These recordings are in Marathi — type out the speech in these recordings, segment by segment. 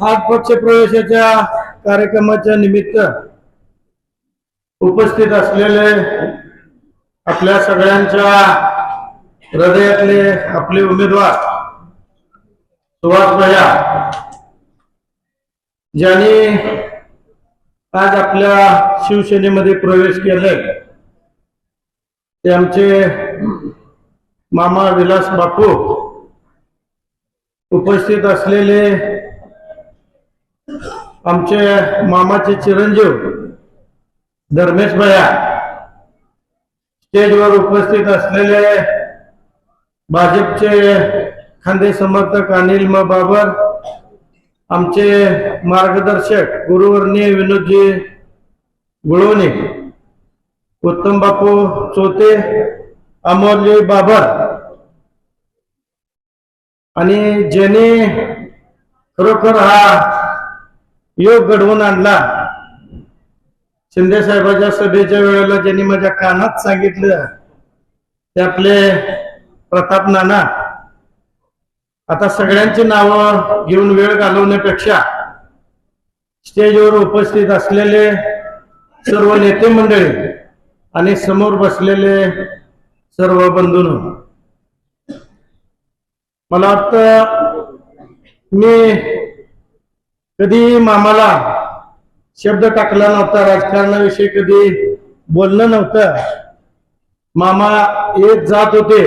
आज पक्षप्रवेशाच्या कार्यक्रमाच्या निमित्त उपस्थित असलेले आपल्या सगळ्यांच्या हृदयातले आपले उमेदवार सुभाष भया ज्यांनी आज आपल्या शिवसेनेमध्ये प्रवेश केलाय. ते आमचे मामा विलास बापू उपस्थित असलेले आमचे मामाचे चिरंजीव धर्मेश भया स्टेजवर उपस्थित असलेले भाजपचे खांदे समर्थक अनिल म. बाबर आमचे मार्गदर्शक गुरुवर्णीय विनोदजी गुळवणे उत्तम बापू चोते अमोलजी बाबर आणि ज्याने खरोखर हा योग घडवून आणला. शिंदे साहेबांच्या सभेच्या वेळेला ज्यांनी माझ्या कानात सांगितलं ते आपले प्रताप नाना. आता सगळ्यांची नावं घेऊन वेळ घालवण्यापेक्षा स्टेजवर उपस्थित असलेले सर्व नेते मंडळी आणि समोर बसलेले सर्व बंधून मला वाटतं मी कधी मामाला शब्द टाकला नव्हता राजकारणाविषयी कधी बोलणं नव्हतं. मामा येत जात होते.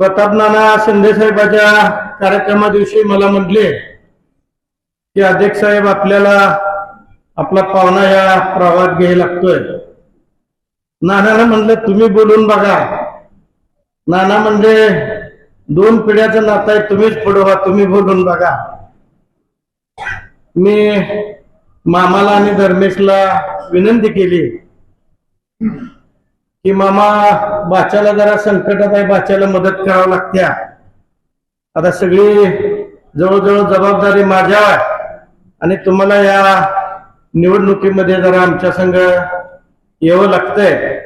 प्रताप नाना शिंदे साहेबाच्या कार्यक्रमा दिवशी मला म्हटले की अध्यक्ष साहेब आपल्याला आपला पाहुणा या प्रवाहात घ्यायला लागतोय. नानाला म्हणलं तुम्ही बोलून बघा. नाना म्हणले दोन पिढ्याचं नातं आहे तुम्हीच पुढे व्हा तुम्ही बोलून बघा. मी मामाला आणि धर्मेशला विनंती केली की मामा बाच्याला जरा संकटात आहे बाच्याला मदत करावं लागत्या. आता सगळी जवळजवळ जबाबदारी माझ्या आणि तुम्हाला या निवडणुकीमध्ये जरा आमच्या संघ यावं लागतंय.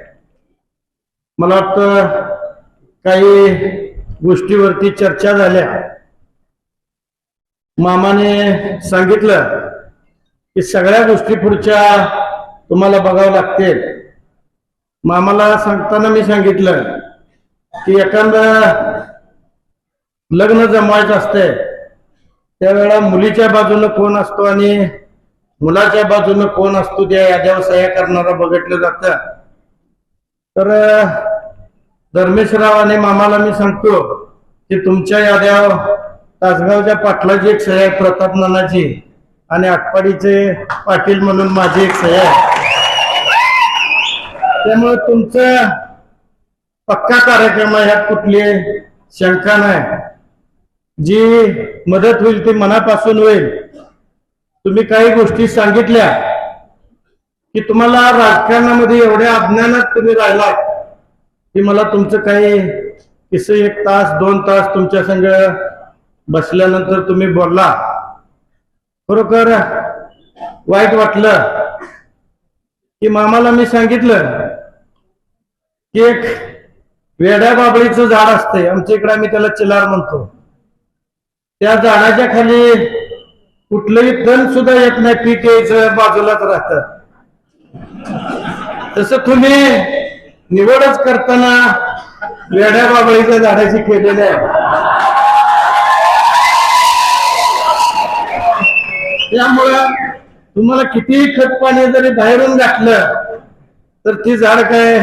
मला वाटतं काही गोष्टीवरती चर्चा झाल्या. मामाने सांगितलं की सगळ्या गोष्टी पुढच्या तुम्हाला बघावं लागतील. मामाला सांगताना मी सांगितलं की एखादं लग्न जमवायचं असतंय त्यावेळेला मुलीच्या बाजूनं कोण असतो आणि मुलाच्या बाजूनं कोण असतो त्या याद्यावर सह्या करणारा बघितलं जातं. तर धर्मेशराव आणि मामाला मी सांगतो की तुमच्या याद्यावर तासगावच्या पाटलाची एक सह्या आहे प्रताप नानाची. आणि आटपाडीचे पाटील म्हणून माझी एक सह्या आहे. त्यामुळे तुमचा पक्का कार्यक्रम आहे ह्यात कुठली शंका नाही. जी मदत होईल ती मनापासून होईल. तुम्ही काही गोष्टी सांगितल्या की तुम्हाला राजकारणामध्ये एवढ्या अज्ञानात तुम्ही राहिलात की मला तुमचं काही किस्से एक तास दोन तास तुमच्या संग बसल्यानंतर तुम्ही बोलला. खरोखर वाईट वाटलं की मामाला मी सांगितलं की एक वेड्या बाबळीचं झाड असते. आमच्या इकडे आम्ही त्याला चिलार म्हणतो. त्या झाडाच्या खाली कुठलंही तण सुद्धा येत नाही. पीक यायचं बाजूलाच राहत. तस तुम्ही निवडच करताना वेड्या बाबळीच्या झाडाची केलेली आहे त्यामुळं तुम्हाला कितीही खत पाणी जरी बाहेरून घातलं तर ती झाड काय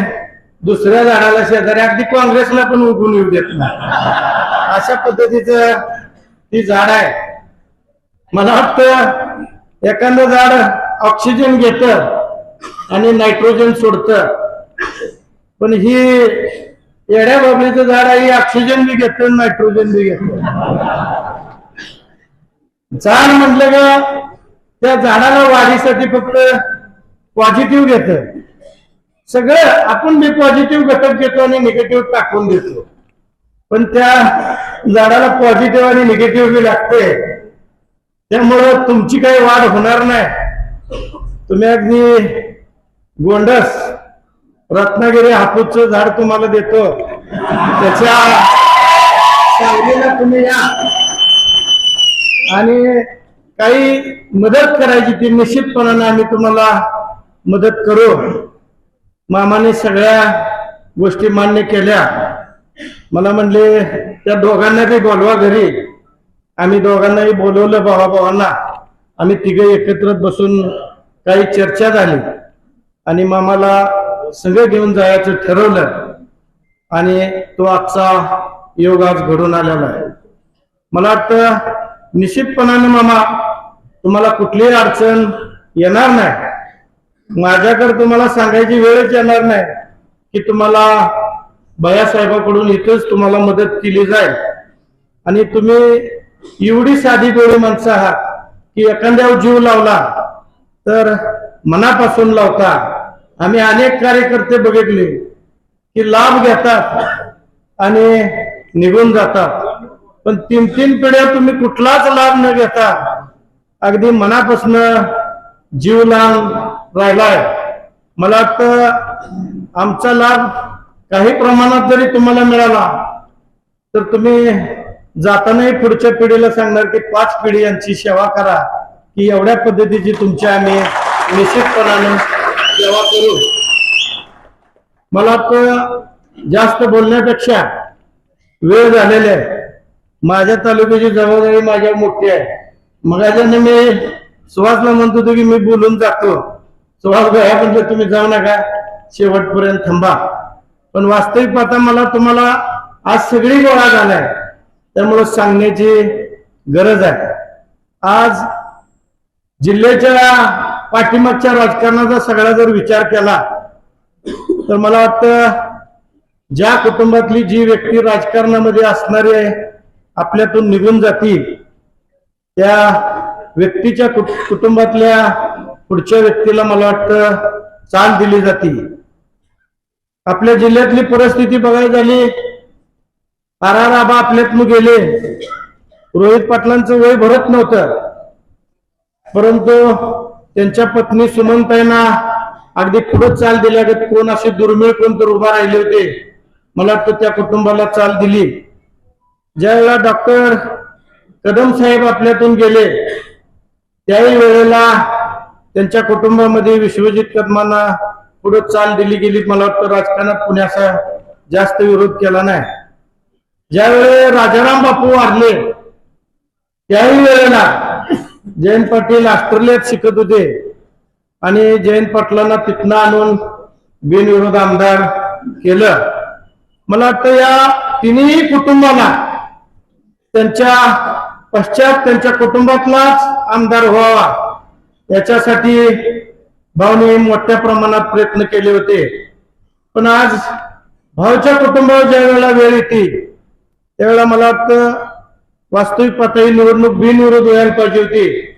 दुसऱ्या झाडाला शेजारी अगदी काँग्रेसला पण उगून येऊ देत नाही. अशा पद्धतीचं ती झाड आहे. मला वाटतं एखादं झाड ऑक्सिजन घेत आणि नायट्रोजन सोडत. पण ही येड्या बाबरीचं झाड आहे ऑक्सिजन बी घेत नायट्रोजन बी घेत. झाड म्हटलं का त्या झाडाला वाढीसाठी फक्त पॉझिटिव्ह घेत. सगळं आपण बी पॉझिटिव्ह घटक घेतो आणि निगेटिव्ह टाकून देतो. पण त्या झाडाला पॉझिटिव्ह आणि निगेटिव्ह बी लागते त्यामुळं तुमची काही वाढ होणार नाही. तुम्ही अगदी गोंडस रत्नागिरी हापूसचं झाड तुम्हाला देतो. त्याच्या तुम्ही या. आणि काही मदत करायची ती निश्चितपणानं आम्ही तुम्हाला मदत करू. मामाने सगळ्या गोष्टी मान्य केल्या. मला म्हणले त्या दोघांना बी बोलवा घरी. आम्ही दोघांनाही बोलवलं भावा भावांना आम्ही तिघे एकत्र बसून काही चर्चा झाली. आणि मामाला सगळं घेऊन जायचं ठरवलं. आणि तो आजचा योग आज घडून आलेला आहे. मला वाटतं निश्चितपणाने मामा तुम्हाला कुठलीही अडचण येणार नाही. माझ्याकडे तुम्हाला सांगायची वेळच येणार नाही की तुम्हाला भैयासाहेबाकडून इथंच तुम्हाला मदत केली जाईल. आणि तुम्ही एवढी साधी गोळी माणसं आहात की एखाद्यावर जीव लावला तर मनापासून लावता. आम्ही अनेक कार्यकर्ते बघितले की लाभ घेतात आणि निघून जातात. पण तीन तीन पिढ्या तुम्ही कुठलाच लाभ न घेता अगदी मनापासून जीव लावून राहिलाय. मला वाटतं आमचा लाभ काही प्रमाणात जरी तुम्हाला मिळाला तर तुम्ही जातानाही पुढच्या पिढीला सांगणार की पाच पिढी यांची सेवा करा की एवढ्या पद्धतीची तुमच्या आम्ही निश्चितपणाने सेवा करू. मला वाटतं जास्त बोलण्यापेक्षा वेळ झालेला आहे. माझ्या तालुक्याची जबाबदारी माझ्या मोठी आहे. मग मी सुहासला म्हणत होतो की मी बोलून जातो. सुहास भाई म्हणजे तुम्ही जाऊ नका. शेवटपर्यंत थांबा. पण वास्तविक पाहता मला तुम्हाला आज सगळी गोळा झालाय. त्यामुळं सांगण्याची गरज आहे. आज जिल्ह्याच्या पाठीमागच्या राजकारणाचा सगळा जर विचार केला तर मला वाटतं ज्या कुटुंबातली जी व्यक्ती राजकारणामध्ये असणारी आहे आपल्यातून निघून जातील त्या व्यक्तीच्या कुटुंबातल्या पुढच्या व्यक्तीला मला वाटतं चाल दिली जाते. आपल्या जिल्ह्यातली परिस्थिती बघायला झाली आर आर आबा आपल्यातनं गेले. रोहित पाटलांचं वय भरत नव्हतं. परंतु त्यांच्या पत्नी सुमनताईंना अगदी पुढे चाल दिल्यागत कोण असे दुर्मिळ कोण तर उभा राहिले होते. मला वाटतं त्या कुटुंबाला चाल दिली. ज्यावेळेला डॉक्टर कदम साहेब आपल्यातून गेले. त्याही वेळेला त्यांच्या कुटुंबामध्ये विश्वजित कदमांना पुढे चाल दिली गेली. मला वाटतं राजकारणात पुण्याचा जास्त विरोध केला नाही. ज्यावेळेला राजाराम बापू वारले त्याही वेळेला जयंत पाटील ऑस्ट्रेलियात शिकत होते आणि जयंत पाटलांना तिथनं आणून बिनविरोध आमदार केलं. मला वाटतं या तिन्ही कुटुंबाला त्यांच्या पश्चात त्यांच्या कुटुंबातलाच आमदार व्हावा. याच्यासाठी भाऊने मोठ्या प्रमाणात प्रयत्न केले होते. पण आज भाऊच्या कुटुंबावर ज्या वेळेला वेळ येते त्यावेळेला मला वाटतं वास्तविक पातळी निवडणूक बिनविरोध व्हायला पाहिजे होती.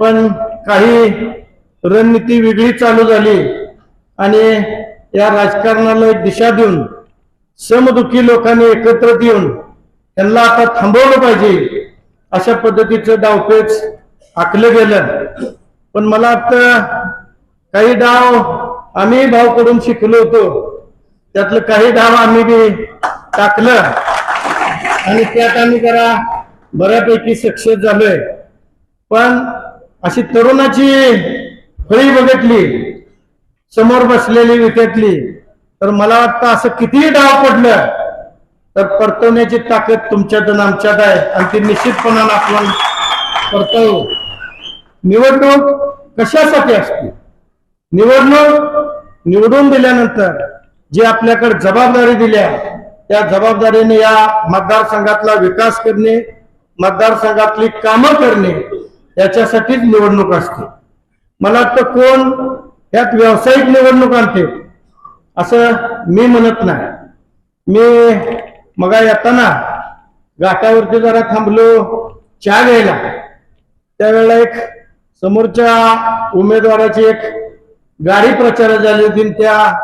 पण काही रणनीती वेगळी चालू झाली आणि या राजकारणाला एक दिशा देऊन समदुखी लोकांनी एकत्र येऊन त्यांना आता थांबवलं पाहिजे. अशा पद्धतीचं डावपेच आखलं गेलं. पण मला वाटतं काही डाव आम्ही भाऊकडून शिकलो होतो. त्यातलं काही डाव आम्ही बी टाकलं. आणि त्यात आम्ही जरा बऱ्यापैकी सक्सेस झालोय. पण अशी तरुणाची फळी बघितली समोर बसलेली विकेटली तर मला वाटतं असं कितीही डाव पडलं तर परतवण्याची ताकद तुमच्यात आणि आमच्यात आहे. आणि ती निश्चितपणानं आपण परतवू. निवडणूक कशासाठी असते? निवडणूक निवडून दिल्यानंतर जी आपल्याकडे जबाबदारी दिल्या त्या जबाबदारीने या मतदारसंघातला विकास करणे मतदारसंघातली कामं करणे याच्यासाठीच निवडणूक असते. मला वाटतं कोण यात व्यावसायिक निवडणूक आणते? असं मी म्हणत नाही. मी मगा येताना घाटावरती जरा थांबलो चहा घ्यायला. त्यावेळेला एक समोरच्या उमेदवाराची एक गाडी प्रचारात झाली होती त्या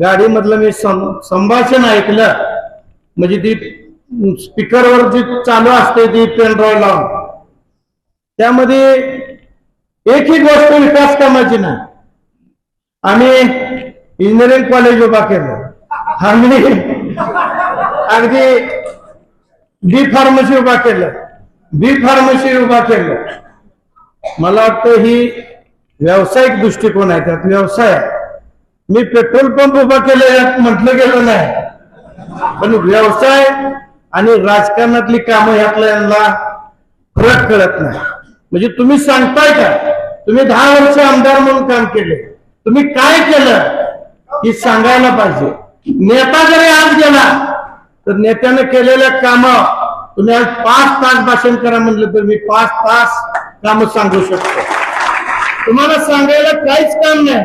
गाडीमधलं मी सं- संभाषण ऐकलं. म्हणजे ती स्पीकरवर जी चालू असते ती पेन लावून. त्यामध्ये एकही गोष्ट विकास कामाची नाही. आम्ही इंजिनिअरिंग कॉलेज उभा केलं. आम्ही अगदी बी फार्मसी उभा केलं. बी फार्मसी उभा केलं. मला वाटतं ही व्यावसायिक दृष्टिकोन आहे त्यात व्यवसाय मी पेट्रोल पंप उभा केले यात म्हटलं गेलं नाही. पण व्यवसाय आणि राजकारणातली कामं यातल्या यांना फरक कळत नाही. म्हणजे तुम्ही सांगताय का? तुम्ही दहा वर्ष आमदार म्हणून काम केले. तुम्ही काय केलं? ही सांगायला पाहिजे. नेता जरी आज गेला तर नेत्यानं केलेल्या काम तुम्ही आज पाच तास भाषण करा म्हटलं तर मी पाच तास काम सांगू शकतो. तुम्हाला सांगायला काहीच काम नाही.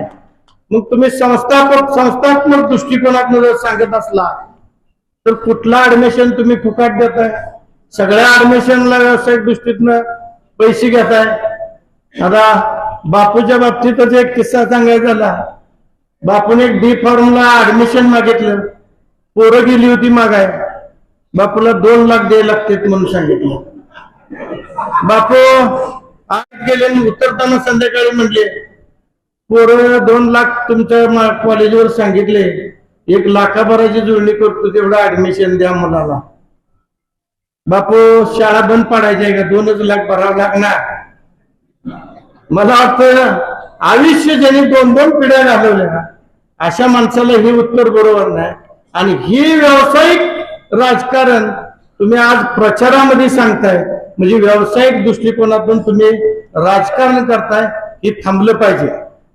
मग तुम्ही संस्थापक संस्थात्मक दृष्टिकोनातून जर सांगत असला तर कुठला ऍडमिशन तुम्ही फुकाट देताय? सगळ्या ऍडमिशनला व्यावसायिक दृष्टीतनं पैसे घेताय? आता बापूच्या बाबतीतच एक किस्सा सांगायचा झाला. बापूने एक डी फॉर्मला ऍडमिशन मागितलं. पोरं गेली होती मागाय. बापूला दोन लाख द्यायला लागतात म्हणून सांगितलं. बापू आज गेले उतरताना संध्याकाळी म्हणले पोरं दोन लाख तुमच्या मा- कॉलेजवर सांगितले. एक लाखाभराची जुळणी करतो तेवढं ऍडमिशन द्या मुलाला. बापू शाळा बंद पाडायची आहे का? दोनच लाख भरावं लागणार. मला वाटतं आयुष्य ज्यांनी दोन दोन पिढ्या घालवल्या अशा माणसाला हे उत्तर बरोबर नाही. आणि ही व्यावसायिक राजकारण तुम्ही आज प्रचारामध्ये सांगताय. म्हणजे व्यावसायिक दृष्टिकोनातून तुम्ही राजकारण करताय हे थांबलं पाहिजे.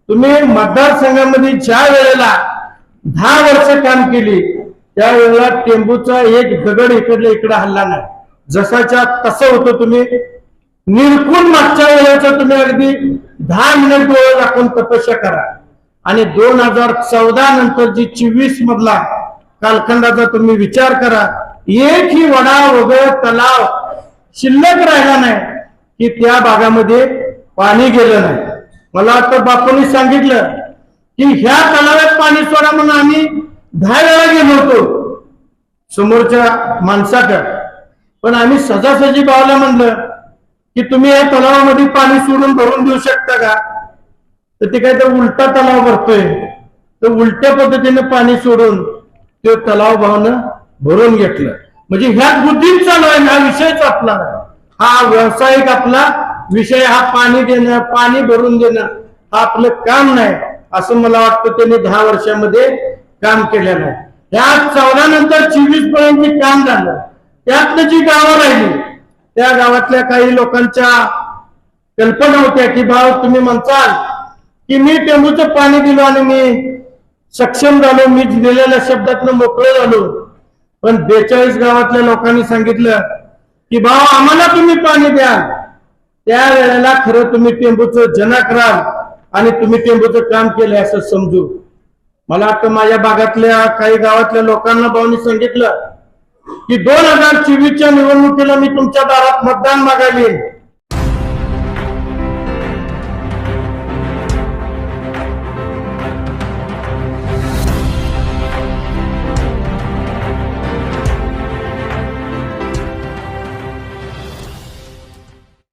तुम्ही मतदारसंघामध्ये ज्या वेळेला दहा वर्ष काम केली त्यावेळेला टेंबूचा एक दगड इकडल्या इकडे हल्ला नाही. जसाच्या तसं होतं तुम्ही. निरखून मागच्या वेळेचा तुम्ही अगदी दहा मिनिट वेळ दाखवून तपस्या करा. आणि दोन हजार चौदा नंतर जी चोवीस मधला कालखंडाचा तुम्ही विचार करा. एकही वडा वगैरे तलाव शिल्लक राहिला नाही की त्या भागामध्ये पाणी गेलं नाही. मला आता बापूंनी सांगितलं की ह्या तलावात पाणी सोडा म्हणून आम्ही दहा वेळा गेलो होतो समोरच्या माणसाकडे. पण आम्ही सजासजी भावला म्हणलं की तुम्ही या तलावामध्ये पाणी सोडून भरून देऊ शकता का? तर ते काय तर उलटा तलाव भरतोय. तर उलट्या पद्धतीने पाणी सोडून ते तलाव भावनं भरून घेतलं. म्हणजे ह्या बुद्धींचा चालू आहे हा विषयच आपला नाही. हा व्यावसायिक आपला विषय हा पाणी देणं पाणी भरून देणं हा आपलं काम नाही असं मला वाटतं त्यांनी दहा वर्षामध्ये काम केलेलं आहे. ह्या चौदा नंतर चोवीसपर्यंत काम झालं. त्यातनं जी गावं राहिली त्या गावातल्या काही लोकांच्या कल्पना होत्या की भाऊ तुम्ही म्हणताल की मी टेंबूचं पाणी दिलं आणि मी सक्षम झालो मी दिलेल्या शब्दातनं मोकळं झालो. पण बेचाळीस गावातल्या लोकांनी सांगितलं की भाऊ आम्हाला तुम्ही पाणी द्या. त्या वेळेला खरं तुम्ही टेंबूचं जनक राल आणि तुम्ही टेंबूचं काम केलं असं समजू. मला वाटतं माझ्या भागातल्या काही गावातल्या लोकांना भाऊनी सांगितलं की दोन हजार चोवीसच्या निवडणुकीला मी तुमच्या दारात मतदान मागायला.